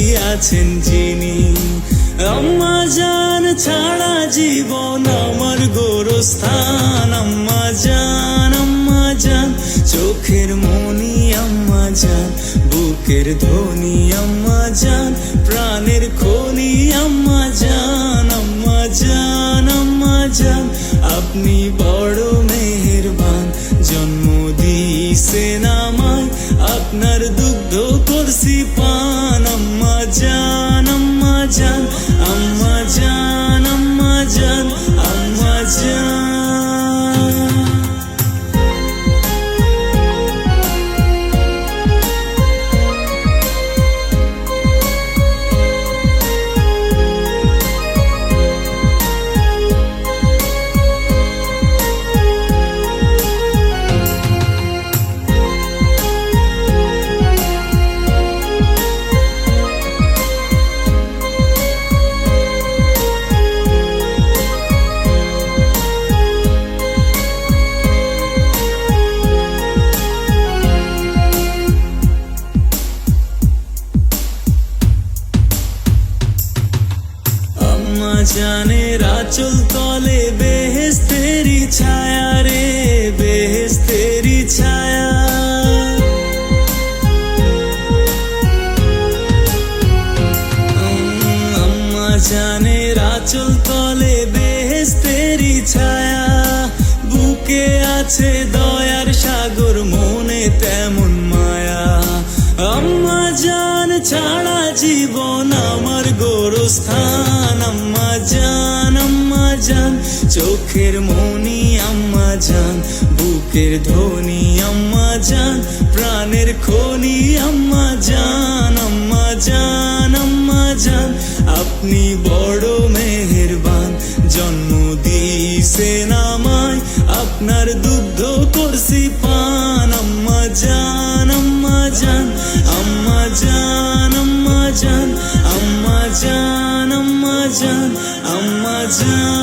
দিয়াছেন যিনি। আম্মা জান ছাড়া জীবন আমার গোরস্থান। আম্মা জান আম্মা জান, চোখের মনি আম্মা জান, বুকের ধ্বনি আম্মা জান, প্রাণের খনি আম্মা জান আম্মা জান আম্মা জান। আপনি বড় মেহেরবান, জন্ম দিয়েছেন আমায় আপনার দুগ্ধ করছি পান আম্মা জান আম্মা জান জানের আচল তলে বেহেস্তেরি ছায়া রে বেহেস্তেরি ছায়া। আম্মা জানের আচল তলে বেহেস্তেরি ছায়া। বুকে আছে দয়ার সাগর, মনে তেমন মায়া। আম্মা জান ছাড়া জীবন আমার গোরস্থান, আম্মা জান আম্মা জান। চোখের মনি, আম্মা জান। বুকের ধ্বনি, আম্মা জান। প্রাণের খনি, আম্মা জান আম্মা জান আম্মা জান। আপনি বড় মেহেরবান, জন্ম দিয়েছেন আমায়। আপনার দুগ্ধ আম্মা জান আম্মা জান আম্মা জান আম্মা জান